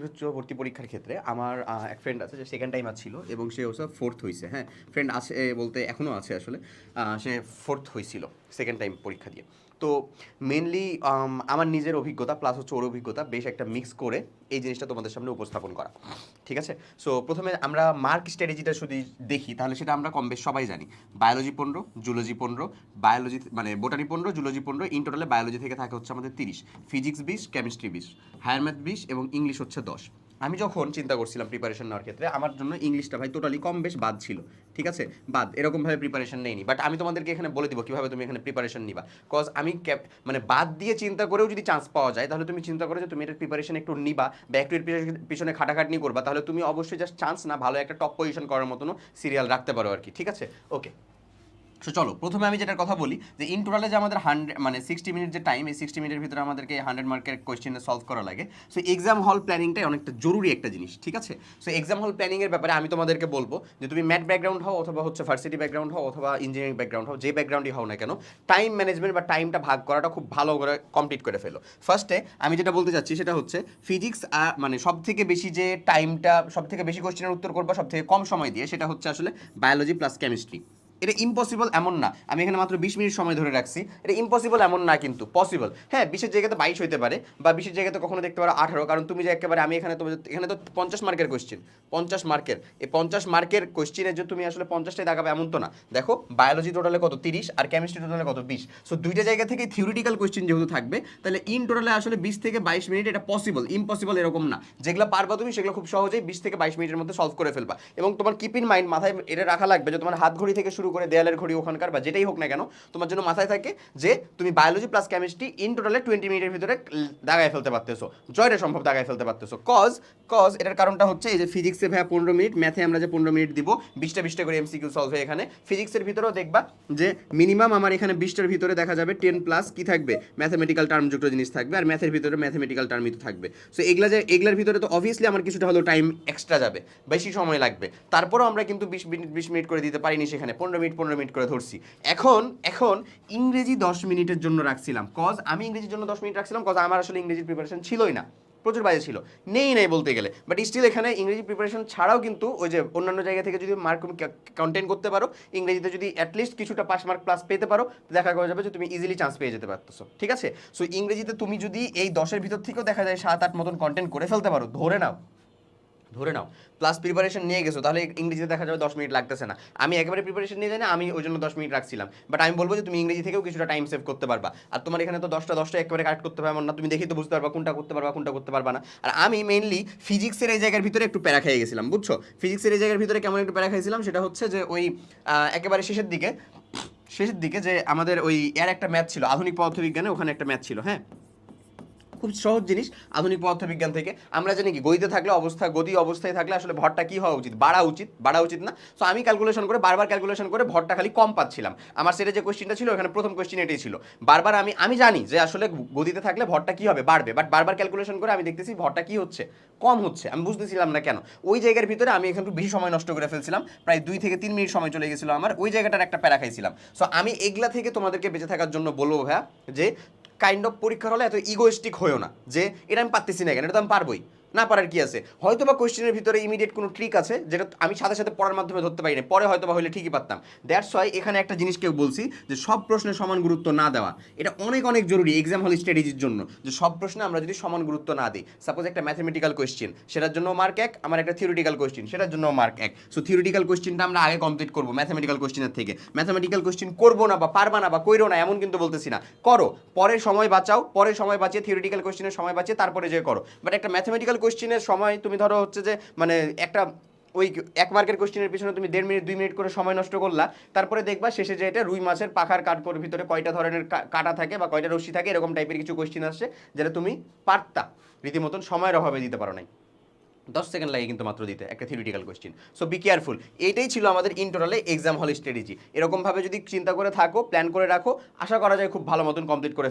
উচ্চ ভর্তি পরীক্ষার ক্ষেত্রে আমার এক ফ্রেন্ড আছে যে সেকেন্ড টাইম ছিল এবং সে ওসব ফোর্থ হয়েছে হ্যাঁ। ফ্রেন্ড আছে বলতে এখনও আছে আসলে সে ফোর্থ হয়েছিল সেকেন্ড টাইম পরীক্ষা দিয়ে। তো মেনলি আমার নিজের অভিজ্ঞতা প্লাস হচ্ছে ওর অভিজ্ঞতা বেশ একটা মিক্স করে এই জিনিসটা তোমাদের সামনে উপস্থাপন করা। ঠিক আছে? সো প্রথমে আমরা মার্ক স্ট্র্যাটেজিটা যদি দেখি, তাহলে সেটা আমরা কম বেশ সবাই জানি। বায়োলজি পনেরো জুলজি পনেরো বায়োলজি মানে বোটানি পনেরো জুলজি পনেরো ইন টোটালে বায়োলজি থেকে থাকে হচ্ছে আমাদের তিরিশ। ফিজিক্স বিশ কেমিস্ট্রি বিশ। হায়ার ম্যাথ বিশ এবং ইংলিশ হচ্ছে দশ। আমি যখন চিন্তা করছিলাম প্রিপারেশন নেওয়ার ক্ষেত্রে, আমার জন্য ইংলিশটা ভাই টোটালি কম বেশ বাদ ছিল, ঠিক আছে? বাদ, এরকমভাবে প্রিপারেশন নেইনি। বাট আমি তোমাদেরকে এখানে বলে দিব কীভাবে তুমি এখানে প্রিপারেশন নিবা। কজ আমি ক্যাপ মানে বাদ দিয়ে চিন্তা করেও যদি চান্স পাওয়া যায়, তাহলে তুমি চিন্তা করো যে তুমি এটার প্রিপারেশন একটু নিবা, বা একটু পিছনে খাটাখাটনি করবা, তাহলে তুমি অবশ্যই জাস্ট চান্স না, ভালো একটা টপ পজিশন করার মতনও সিরিয়াল রাখতে পারো আর কি, ঠিক আছে? ওকে সো চলো, প্রথমে আমি যেটার কথা বলি, যে ইন টোটালে যে আমাদের হান্ড্রেড মানে সিক্সটি মিনিট যে টাইম এই সিক্সটি মিনিটের ভিতরে আমাদেরকে হান্ড্রেড মার্কের কোয়েশ্চেনে সলভ করা লাগে। সো এক্সাম হল প্ল্যানিংটাই অনেকটা জরুরি একটা জিনিস, ঠিক আছে? সো এক্সাম হল প্ল্যানিংয়ের ব্যাপারে আমি তোমাদেরকে বলব, যে তুমি ম্যাথ ব্যাকগ্রাউন্ড হও অথবা হচ্ছে ভার্সিটি ব্যাকগ্রাউন্ড হও অথবা ইঞ্জিনিয়ারিং ব্যাকগ্রাউন্ড হও, যে ব্যাকগ্রাউন্ডই হও না কেন টাইম ম্যানেজমেন্ট বা টাইমটা ভাগ করাটা খুব ভালো করে কমপ্লিট করে ফেলো। ফার্স্টে আমি যেটা বলতে চাচ্ছি সেটা হচ্ছে ফিজিক্স মানে সব থেকে বেশি যে টাইমটা সব থেকে বেশি কোশ্চেনের উত্তর করবা সব থেকে কম সময় দিয়ে, সেটা হচ্ছে আসলে বায়োলজি প্লাস কেমিস্ট্রি এটা ইম্পসিবল এমন না। আমি এখানে মাত্র বিশ মিনিট সময় ধরে রাখছি। এটা ইম্পসিবল এমন না কিন্তু পসিবল হ্যাঁ বিশের জায়গাতে বাইশ হইতে পারে বা বিশের জায়গাতে কখনো দেখতে পারো আঠারো, কারণ তুমি যে একেবারে আমি এখানে তো এখানে তো পঞ্চাশ মার্কের কোশ্চেন পঞ্চাশ মার্কের। এই পঞ্চাশ মার্কের কোশ্চেনে যে তুমি আসলে পঞ্চাশটাই দেখাবে এমন তো না। দেখো বায়োলজি টোটালে কত তিরিশ আর কেমিস্ট্রি টোটালে কত বিশ। সো দুইটা জায়গা থেকে থিওরিটিক্যাল কোশ্চেন যেহেতু থাকবে, তাহলে ইন টোটালে আসলে বিশ থেকে বাইশ মিনিট এটা পসিবল ইম্পসিবল এরকম না। যেগুলো পারবা তুমি, সেগুলো খুব সহজেই বিশ থেকে বাইশ মিনিটের মধ্যে সলভ করে ফেলবা। এবং তোমার কিপ ইন মাইন্ড মাথায় এটা রাখা লাগবে যে তোমার হাত ঘড়ি থেকে শুরু করে দেয়ালের ঘড়ি ওখানকার বা যেটাই হোক না কেন, তোমার জন্য মাথায় থাকে যে তুমি বায়োলজি প্লাস কেমিস্ট্রি ইন টোটালে টোয়েন্টি মিনিটের ভিতরে দাগায় ফেলতে পারতেছো। জয়টা সম্ভব দাগায় ফেলতে পারতেছো। কজ কজ এটার কারণটা হচ্ছে এই যে ফিজিক্সে ভাইয়া পনেরো মিনিট ম্যাথে আমরা যে পনেরো মিনিট দিব, বিশটা বিশটা করে এমসিকিউ সলভ হয় এখানে। ফিজিক্সের ভিতরেও দেখবা যে মিনিমাম আমার এখানে বিশটার ভিতরে দেখা যাবে টেন প্লাস কি থাকবে? ম্যাথামেটিক্যাল টার্মযুক্ত জিনিস থাকবে আর ম্যাথের ভিতরে ম্যাথামেটিক্যাল টার্মই তো থাকবে। সো এগুলা যে, এগুলার ভিতরে তো অবভিয়াসলি আমার কিছুটা হলেও টাইম এক্সট্রা যাবে, বেশি সময় লাগবে। তারপরও আমরা কিন্তু বিশ মিনিট বিশ মিনিট করে দিতে পারিনি সেখানে। পনেরো মিনিট, পনেরো মিনিট করে ধরছি। এখন এখন ইংরেজি দশ মিনিটের জন্য রাখছিলাম। কজ আমি ইংরেজির জন্য দশ মিনিট রাখছিলাম কজ আমার আসলে ইংরেজির প্রিপারেশন ছিলই না। প্রচুর বাজে ছিল। নেই নেই বলতে গেলে। বাট স্টিল এখানে ইংরেজি প্রিপারেশন ছাড়াও কিন্তু ওই যে অন্যান্য জায়গা থেকে যদি মার্ক কন্টেন্ট করতে পারো, ইংরেজিতে যদি অ্যাটলিস্ট কিছুটা পাস মার্ক প্লাস পেতে পারো, দেখা করা যাবে যে তুমি ইজিলি চান্স পেয়ে যেতে পারতেছো। ঠিক আছে? সো ইংরেজিতে তুমি যদি এই দশের ভিতর থেকেও দেখা যায় সাত, আট মতন কন্টেন্ট করে ফেলতে পারো, ধরে নাও। ধরে নাও। প্লাস প্রিপারেশন নিয়ে গেছো, তাহলে ইংরেজিতে দেখা যাবে দশ মিনিট লাগতেছে না। আমি একেবারে প্রিপারেশন নিয়ে যাই না, আমি ওই জন্য দশ মিনিট রাখছিলাম। বাট আমি বলব যে তুমি ইংরেজি থেকেও কিছুটা টাইম সেভ করতে পারবা। আর তোমার এখানে তো দশটা দশটা একেবারে কাট করতে পারব না। তুমি দেখি তো বুঝতে পারবা কোনটা করতে পারবা, কোনটা করতে পারবা না। আর আমি মেইনলি ফিজিক্সের এই জায়গার ভিতরে একটু প্যারা খেয়ে গেছিলাম, বুঝছ? ফিজিক্সের এই জায়গার ভিতরে কেমন একটু প্যারা খাইছিলাম, সেটা হচ্ছে যে ওই একেবারে শেষের দিকে শেষের দিকে যে আমাদের ওই এর একটা ম্যাথ ছিল, আধুনিক পদার্থবিজ্ঞানে ওখানে একটা ম্যাথ ছিল হ্যাঁ? খুব সহজ জিনিস আধুনিক পদার্থবিজ্ঞান থেকে। আমরা জানি কি গতিতে থাকলে অবস্থা গতি অবস্থায় থাকলে আসলে ভরটা কি হওয়া উচিত? বাড়া উচিত বাড়া উচিত না। সো আমি ক্যালকুলেশন করে, বারবার ক্যালকুলেশন করে ভরটা খালি কম পাচ্ছিলাম। আমার সেটা যে কোশ্চেনটা ছিল, ওখানে প্রথম কোশ্চেন এটাই ছিল। বারবার আমি আমি জানি যে আসলে গতিতে থাকলে ভরটা কি হবে? বাড়বে। বাট বারবার ক্যালকুলেশন করে আমি দেখতেছি ভরটা কি হচ্ছে? কম হচ্ছে। আমি বুঝতেছিলাম না কেন। ওই জায়গার ভিতরে আমি এখানে একটু বেশি সময় নষ্ট করে ফেলছিলাম। প্রায় দুই থেকে তিন মিনিট সময় চলে গেছিল আমার। ওই জায়গাটার একটা প্যারা খাইছিলাম। সো আমি এগুলা থেকে তোমাদেরকে বেঁচে থাকার জন্য বলব ভাইয়া যে কাইন্ড অফ পরীক্ষার হলে এত ইগোয়েস্টিক হয়েও না যে, এটা আমি পারতেছি না কেন, এটা তো আমি পারবোই। না পারার কি আছে? হয়তো বা কোশ্চেনের ভিতরে ইমিডিয়েট কোনো ট্রিক আছে, যেটা আমি সাথে সাথে পড়ার মাধ্যমে ধরতে পারি না পরে হয়তো বা হলে ঠিকই পারতাম। দ্যাটস ওয়াই এখানে একটা জিনিস কেউ বলছি যে সব প্রশ্নে সমান গুরুত্ব না দেওয়া। এটা অনেক অনেক জরুরি এক্সাম হল স্ট্র্যাটেজির জন্য, যে সব প্রশ্নে আমরা যদি সমান গুরুত্ব না দিই। সাপোজ একটা ম্যাথমেটিক্যাল কোয়েশ্চেন সেটার জন্য মার্ক এক, আমার একটা থিওরিটিক্যাল কোয়েশ্চেন সেটার জন্য মার্ক এক। সো থিওরিটিক্যাল কোয়েশ্চেনটা আমরা আগে কমপ্লিট করব ম্যাথমেটিক্যাল কোয়েশ্চেনের থেকে। ম্যাথমেটিক্যাল কোয়েশ্চেন করব না বা পারবা না বা কইরো না, এমন কিন্তু বলতেছি না। করো, পরে সময় বাঁচাও, পরে সময় বাঁচিয়ে থিওরিটিক্যাল কোয়েশ্চেনের সময় বাঁচিয়ে তারপরে যে করো। বাট একটা ম্যাথমেটিক্যাল কোয়েশ্চেনের সময় তুমি ধরো হচ্ছে যে মানে একটা ওই এক মার্কের কোশ্চেনের পিছনে তুমি দেড় মিনিট, দুই মিনিট করে সময় নষ্ট করলা, তারপরে দেখবা শেষে যে এটা রুই মাছের পাখার কাঠপোর ভিতরে কয়টা ধরনের কাটা থাকে বা কয়টা রশ্মি থাকে, এরকম টাইপের কিছু কোশ্চেন আসছে, যেটা তুমি পারতা, রীতিমতন সময়ের অভাবে দিতে পারো নাই। দশ সেকেন্ড লাগে কিন্তু মাত্র দিতে, একটা theoretical question so be careful এইটাই ছিল আমাদের ইন টোটালে এক্সাম হল স্ট্র্যাটেজি এরকমভাবে যদি চিন্তা করে থাকো প্ল্যান করে রাখো, আশা করা যায় খুব ভালো মতন কমপ্লিট করে